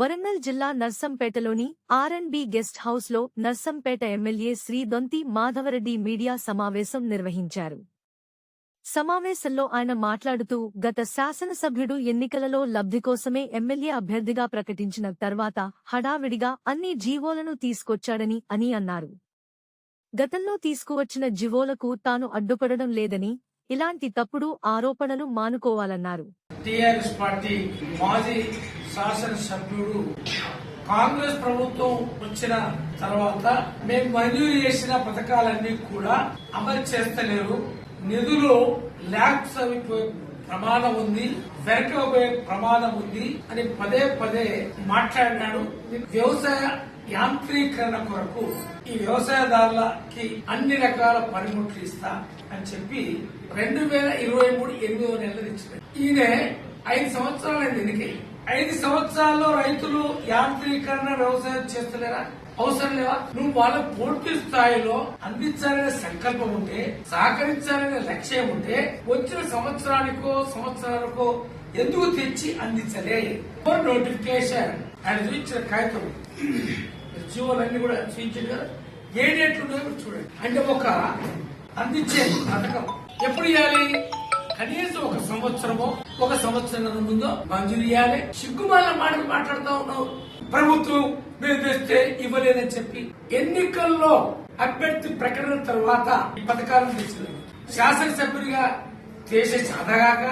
వరంగల్ జిల్లా నర్సంపేటలోని R N B B guest హౌస్లో Narsampet MLA Shri Donthi Madhava Reddy media సమావేశం నిర్వహించారు. సమావేశంలో ఆయన మాట్లాడుతూ గత శాసనసభ్యుడు ఎన్నికలలో లబ్ధి కోసమే ఎమ్మెల్యే అభ్యర్థిగా ప్రకటించిన తర్వాత హడావిడిగా అన్ని జీవోలను తీసుకొచ్చాడని అని అన్నారు. గతంలో తీసుకువచ్చిన జీవోలకు తాను అడ్డుపడడం లేదని ఇలాంటి తప్పుడు ఆరోపణలు మానుకోవాలన్నారు. టీఆర్ఎస్ పార్టీ మాజీ శాసనసభ్యుడు. కాంగ్రెస్ ప్రభుత్వం వచ్చిన తర్వాత మేము మంజూరు చేసిన పథకాలన్నీ కూడా అమలు చేస్తలేరు. నిధులు ల్యాబ్స్ అయిపోయే ప్రమాదం ఉంది. వెనకపోయే ప్రమాదం ఉంది అని పదే పదే మాట్లాడినాడు. వ్యవసాయ యాంత్రీకరణ కొరకు ఈ వ్యవసాయదారులకి అన్ని రకాల పనిముట్లు ఇస్తా అని చెప్పి రెండు వేల ఇరవై మూడు ఎనిమిదో నెలలు ఇచ్చారు ఈయన ఐదు సంవత్సరాలైంది ఎన్నికై ఐదు సంవత్సరాల్లో రైతులు యాంత్రీకరణ వ్యవసాయం చేస్తలేరా? అవసరం లేవా? నువ్వు వాళ్ళ పూర్తి స్థాయిలో అందించాలనే సంకల్పం ఉంటే సహకరించాలనే లక్ష్యం ఉంటే వచ్చిన సంవత్సరానికో సంవత్సరానికో ఎందుకు తెచ్చి అందించలే? నోటిఫికేషన్ ఆయన చూపించిన కాగితం. జీవోలన్నీ కూడా చూపించాడు కదా? ఏ డేట్లు ఉన్నాయో చూడండి. అంటే ఒక అందించే పథకం. ఎప్పుడు ఇవ్వాలి? కనీసం ఒక సంవత్సరమో ఒక సంవత్సరం ముందో మంజూరు చేయాలి. సిగ్గుమాల మాటలు మాట్లాడుతూ ఉన్నావు. ప్రభుత్వం మీరు తెస్తే ఇవ్వలేదని చెప్పి ఎన్నికల్లో అభ్యర్థి ప్రకటన తర్వాత ఈ పథకాలను తెచ్చింది శాసనసభ్యుడిగా చేసే చదగాక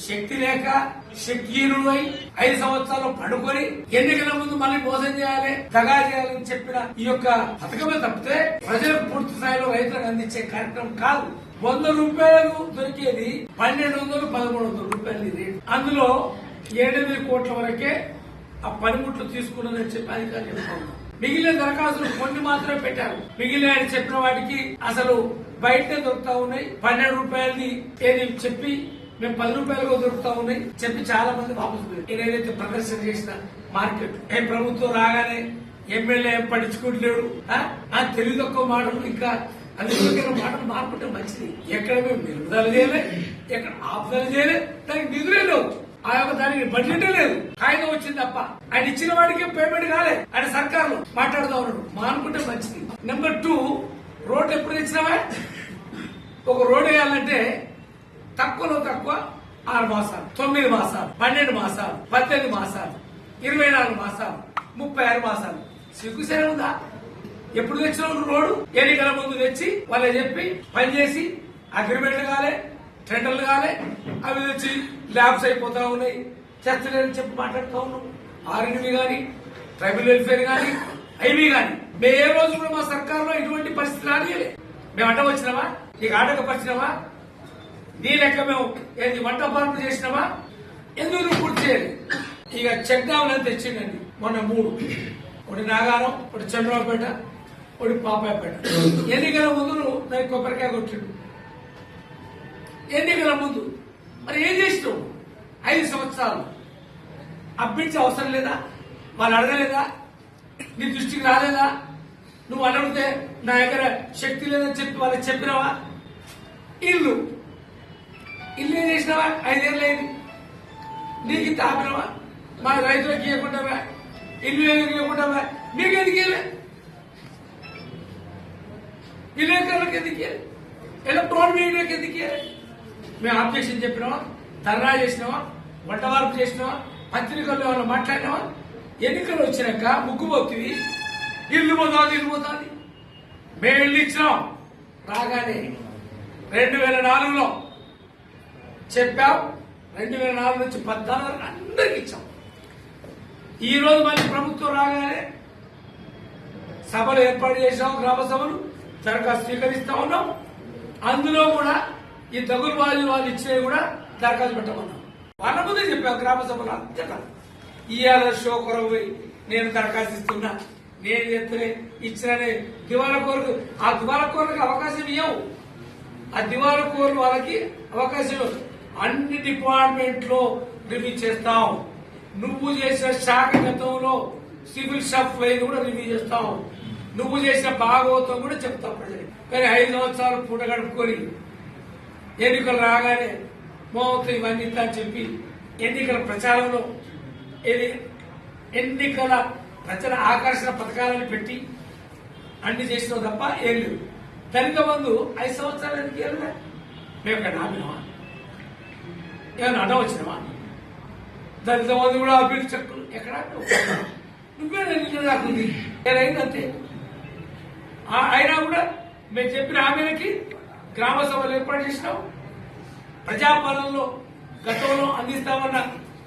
శక్తి లేక శక్తిహీనుడై ఐదు సంవత్సరాలు పడుకొని ఎన్నికల ముందు మళ్ళీ మోసం చేయాలి దగా చేయాలని చెప్పిన ఈ యొక్క పథకమే తప్పితే ప్రజలకు పూర్తి స్థాయిలో రైతులకు అందించే కార్యక్రమం కాదు. వంద రూపాయలు దొరికేది పన్నెండు వందలు పదమూడు వందల రూపాయలు రేటు అందులో ఏడెనిమిది కోట్ల వరకే ఆ పనిముట్లు తీసుకున్నదని చెప్పి అధికారులు చెప్తున్నారు మిగిలిన దరఖాస్తులు కొన్ని మాత్రమే పెట్టారు. మిగిలిన ఆయన చెప్పిన వాటికి అసలు బయటనే దొరుకుతా ఉన్నాయి. పన్నెండు రూపాయలని ఏది చెప్పి మేము పది రూపాయలకు దొరుకుతా ఉన్నాయి చెప్పి చాలా మంది వాపసు పోయారు. ఏదైతే ప్రదర్శన చేసిన మార్కెట్ ఏ ప్రభుత్వం రాగానే ఎమ్మెల్యే ఏం ఆ? ఆ తెలివి తక్కువ మాటలు. ఇంకా అందుకే మాటలు మార్పుంటే మంచిది? ఎక్కడ మేము నిలుపుదల చేయలే ఎక్కడ ఆపుదల చేయలే దానికి నిధులే లేవు. ఆ యొక్క దానికి బడ్జెటే లేదు. కాగితం వచ్చింది తప్ప. ఆయన ఇచ్చిన వాడికి పేమెంట్ కాలే. ఆయన సర్కారులో మాట్లాడుతూ ఉన్నాడు మానుకుంటే మంచిది. నెంబర్ టూ రోడ్ ఎప్పుడు తెచ్చినావా ఒక రోడ్ వేయాలంటే తక్కువలో తక్కువ ఆరు మాసాలు తొమ్మిది మాసాలు పన్నెండు మాసాలు పద్దెనిమిది మాసాలు ఇరవై నాలుగు మాసాలు ముప్పై ఆరు మాసాలు. సిగ్గుసేన ఉందా? ఎప్పుడు తెచ్చిన రోడ్డు. ఎన్నికల ముందు తెచ్చి వాళ్ళే చెప్పి పని చేసి అగ్రిమెంట్లు కాలే టెండర్లు కాలే అవి తెచ్చి ల్యాబ్స్ అయిపోతా ఉన్నాయి. చేస్తలేదని చెప్పి మాట్లాడుతూ ఉన్నాం. ఆర్ఎన్బి కానీ ట్రైబల్ వెల్ఫేర్ కానీ ఐవి కానీ మేము ఏ రోజు కూడా మా సర్కారంలో ఇటువంటి పరిస్థితి రానియలే మేము అడ్డం వచ్చినామా? నీకు ఆటంకపరిచినామా నీ లెక్క మేము ఏంది వంట పార్పు చేసినామా? ఎందుకు నువ్వు పూర్తి చేయాలి ఇక చెక్ డ్యామ్ అని తెచ్చిండండి మొన్న మూడు. ఒకటి నాగారం ఒకటి చంద్రబాబుపేట ఒకటి పాపాయపేట ఎన్నికల ముందు నువ్వు దానికి కొబ్బరికాయ కొట్టిండు. ఎన్నికల ముందు మరి ఏం చేసినావు? ఐదు సంవత్సరాలు. అప్పించే అవసరం లేదా? వాళ్ళు అడగలేదా? నీ దృష్టికి రాలేదా? నువ్వు అడిగితే నా దగ్గర శక్తి లేదని చెప్పి వాళ్ళకి చెప్పినావా? ఇల్లు. ఇల్లు ఏం చేసినావా? ఐదేళ్ళు అయింది. నీకు ఇంత ఆపినవా? మా రైతులకు ఇవ్వకుండావా? ఇల్లు ఎందుకు ఇవ్వకుండావా మీకు ఎందుకు ఇవ్వలే విలేకరులకు ఎందుకే ఇవ్వలే ఎలక్ట్రానిక్ మీడియాకి ఎందుకే మేము ఆబ్జెక్షన్ చెప్పినామా? ధర్నా చేసినామా? వంటవార్పు చేసినామా? పత్రికల్లో ఏమైనా మాట్లాడినామా? ఎన్నికలు వచ్చినాక ముగ్గుపోతుంది ఇల్లు పోతుంది ఇల్లు పోతుంది. మేము ఇల్లు ఇచ్చినాం. రాగానే రెండు వేల నాలుగులో చెప్పాం. రెండు వేల నాలుగు నుంచి పద్నాలుగు వరకు అందరికి ఇచ్చాం. ఈ రోజు మళ్ళీ ప్రభుత్వం రాగానే సభలు ఏర్పాటు చేసాం గ్రామ సభలు. దరఖాస్తు స్వీకరిస్తా ఉన్నాం. అందులో కూడా ఈ తగులు వాళ్ళు వాళ్ళు ఇచ్చినవి కూడా దరఖాస్తు పెట్టమన్నాం. వాళ్ళ ముందే చెప్పాం గ్రామ సభలు అంతే ఇవాళ షో కొరవు నేను దరఖాస్తు ఇస్తున్నా. నేను చెప్తే ఇచ్చిననే దివాల కోరకు ఆ దివాలా కోరకు అవకాశం ఇవ్వవు ఆ దివాల కోరు వాళ్ళకి అవకాశం అన్ని డిపార్ట్మెంట్లో రివ్యూ చేస్తాం. నువ్వు చేసిన శాఖ గతంలో సివిల్ సప్లై కూడా రివ్యూ చేస్తాం. నువ్వు చేసిన భాగవతం కూడా చెప్తాం ప్రజలకి. కానీ ఐదు సంవత్సరాలు పూట గడుపుకొని ఎన్నికలు రాగానే మోహతో ఇవన్నీ ఇంత చెప్పి ఎన్నికల ప్రచారంలో ఏది? ఎన్నికల ప్రజల ఆకర్షణ పథకాలను పెట్టి అన్ని చేసినావు తప్ప ఏం లేదు. దళిత ముందు ఐదు సంవత్సరాలు ఎందుకు వెళ్ళలే మేము ఇక్కడ ఆపినామా ఏమైనా అడ్డం వచ్చినామా? దళిత ముందు కూడా అభివృద్ధి చెక్కులు ఎక్కడ? నువ్వే ఎన్నికలు దాకుంది ఏదైందంతే అయినా కూడా మేము చెప్పిన హామీలకి గ్రామ సభలు ఏర్పాటు చేసినాం. ప్రజాపాలనలో గతంలో అందిస్తామన్న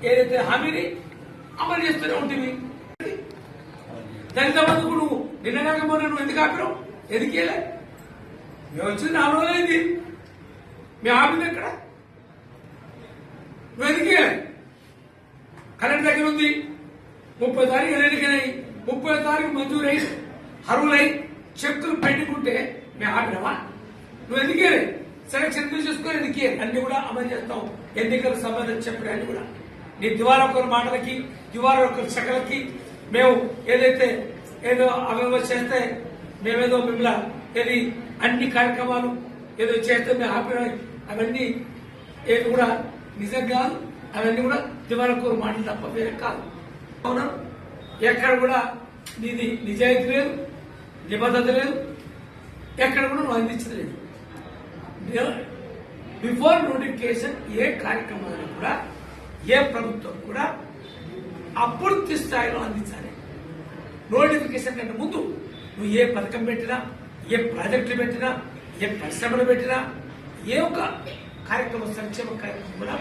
ఏదైతే హామీని అమలు చేస్తూనే ఉంటుంది దళిత బంధుకు నువ్వు నిన్నగాక మొన్న నువ్వు ఎందుకు ఆపినావు? ఎందుకు వెళ్ళే మేము వచ్చింది నాలుగు రోజులైంది మేము ఆపింది ఎక్కడ? నువ్వు ఎందుకు కరెంట్ దగ్గర ఉంది. ముప్పై తారీఖు ఎన్నికలై ముప్పై తారీఖు మంజూరై అరువులై చెక్కులు పెట్టుకుంటే మేము ఆపినామా నువ్వు ఎందుకే సెలక్షన్ చూసుకొని ఎందుకే అన్ని కూడా అమలు చేస్తాం ఎన్నికలకు సంబంధించి చెప్పిన అన్ని కూడా. నీ దివాలా ఒకరి మాటలకి దివాలా ఒకరి చెక్కలకి మేము ఏదైతే ఏదో అవేవో చేస్తే మేమేదో మిమ్మల్ని ఏది అన్ని కార్యక్రమాలు ఏదో చేస్తే మేము ఆపిన అవన్నీ ఏది కూడా నిజం కాదు. అవన్నీ కూడా దివాలకూరు మాటలు తప్ప వేరే కాదు. అవునా? ఎక్కడ కూడా నీది నిజాయితీ లేదు. నిబద్ధత లేదు. ఎక్కడ కూడా నువ్వు అందించదు లేదు బిఫోర్ నోటిఫికేషన్ ఏ కార్యక్రమాన్ని కూడా ఏ ప్రభుత్వం కూడా అపూర్తి స్థాయిలో అందించాలి. నోటిఫికేషన్ కంటే ముందు నువ్వు ఏ పథకం పెట్టినా ఏ ప్రాజెక్టులు పెట్టినా ఏ పరిశ్రమలు పెట్టినా ఏ ఒక కార్యక్రమం సంక్షేమ కార్యక్రమం కూడా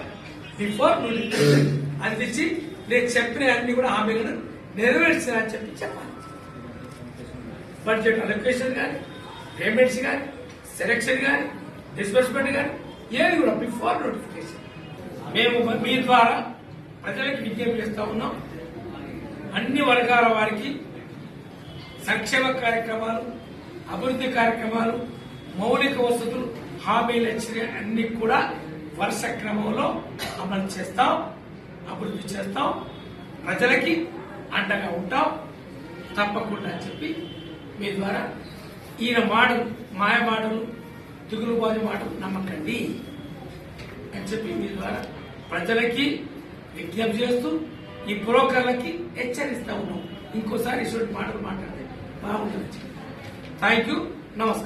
బిఫోర్ నోటిఫికేషన్ అందించి నేను చెప్పిన అన్ని కూడా హామీలను నెరవేర్చినా అని చెప్పి చెప్పాలి. బడ్జెట్ అలొకేషన్ కానీ పేమెంట్స్ కానీ సెలెక్షన్ కానీ డిస్బర్స్మెంట్ కానీ ఏది కూడా బిఫోర్ నోటిఫికేషన్ మేము మీ ద్వారా ప్రజలకు విజ్ఞప్తి చేస్తా ఉన్నాం. అన్ని వర్గాల వారికి సంక్షేమ కార్యక్రమాలు అభివృద్ధి కార్యక్రమాలు మౌలిక వసతులు హామీలు ఇచ్చిన అన్ని కూడా వరుస క్రమంలో అమలు చేస్తాం అభివృద్ధి చేస్తాం. ప్రజలకి అండగా ఉంటాం. తప్పకుండా అని చెప్పి మీ ద్వారా ఈయన మాటలు మాయ మాటలు దిగులుబాజు మాటలు నమ్మకండి అని చెప్పి మీ ద్వారా ప్రజలకి విజ్ఞప్తి చేస్తూ ఈ బ్రోకర్లకి హెచ్చరిస్తా ఉన్నాం. ఇంకోసారి ఇటువంటి మాటలు మాట్లాడితే బాగుంటుంది. Thank you. నమస్కారం.